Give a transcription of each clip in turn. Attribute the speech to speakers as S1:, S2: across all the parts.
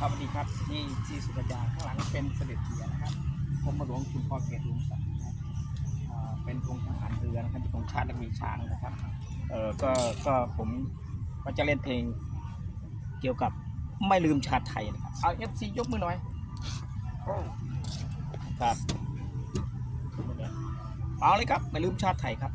S1: ครับสวัสดีครับนี่ที่สุรยาข้างหลังเป็นเสด็จเตียนะครับกรมหลวงชุมพรเขตหลวงสันนะเป็นธงทหารเรือนะครับเป็นธงชาติและมีช้างนะครับเออก็ก็ผมก็จะเล่นเพลงเกี่ยวกับไม่ลืมชาติไทยนะครับเอาเอฟซียกมือหน่อยครับเอาเลยครับไม่ลืมชาติไทยครับ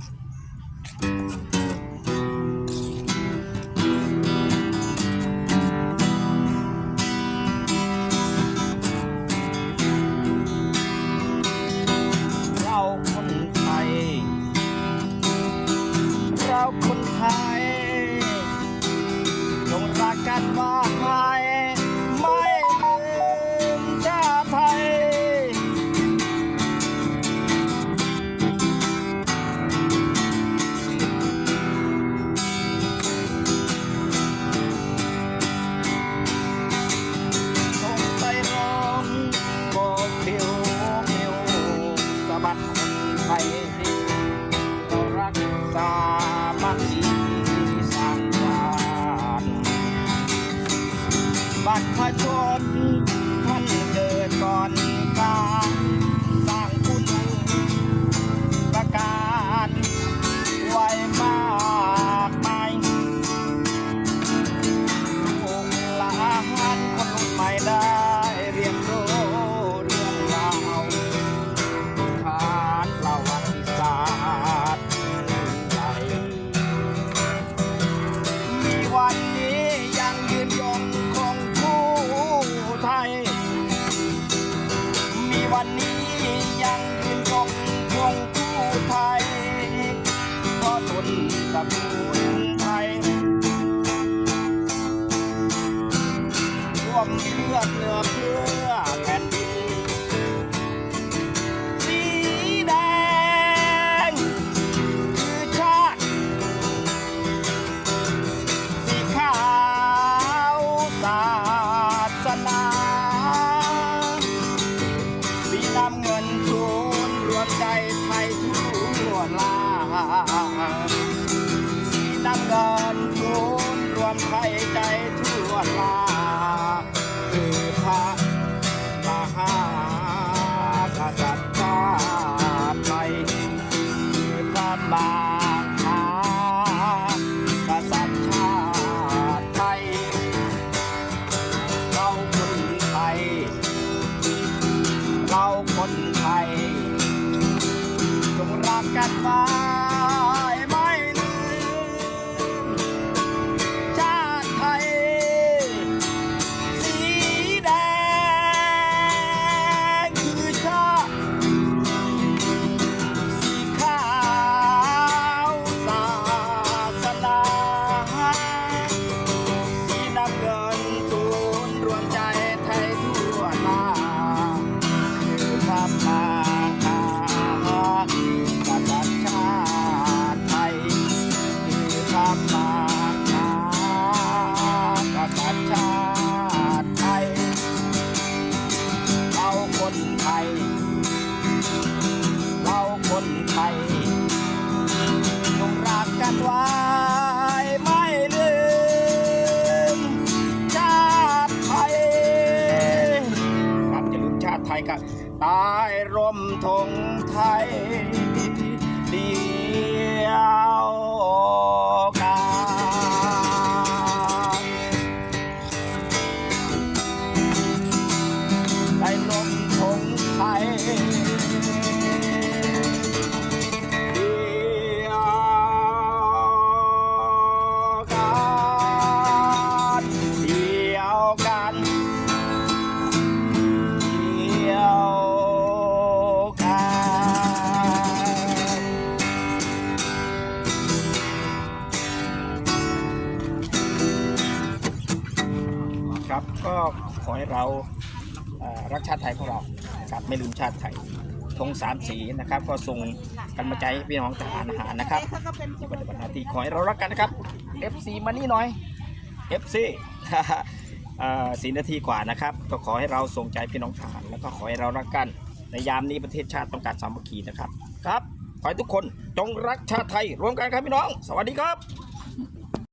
S1: บัดคนไทยเรารักษามัคคีสร้างชาติบัตรพชน ลือดเนื้อเพื่อแผ่นดินสีแดงคือชาติ สีขาวศาสนา สีน้ำเงินทูนรวมใจไทยทั่วลาสีน้ำเงินทูนรวมไทยใจทั่วลา พระมหากษัตริย์ชาติไทย เราคนไทย เราคน ไทย เราคนไทยจงรักกันไว้ไม่ลืมชาติไทยครับอย่าลืมชาติไทยกันใต้ร่มธงไทย ครับ ก็ขอให้เรารักชาติไทยของเราครับไม่ลืมชาติไทยธงสามสีนะครับ ก็ส่งกันมาใจพี่น้องทหารอาหารนะครับ
S2: เขาก็เป็น
S1: ที่ปฏิบัติหน้าที่ขอให้เรารักกันนะครับ FC มานี่หน่อย FC เอ่อสี่นาทีกว่านะครับ ก็ขอให้เราส่งใจพี่น้องทหารแล้วก็ขอให้เรารักกัน ในยามนี้ประเทศชาติต้องการสามัคคีนะครับ ครับ ขอให้ทุกคนจงรักชาติไทย รวมกันครับพี่น้อง สวัสดีครับ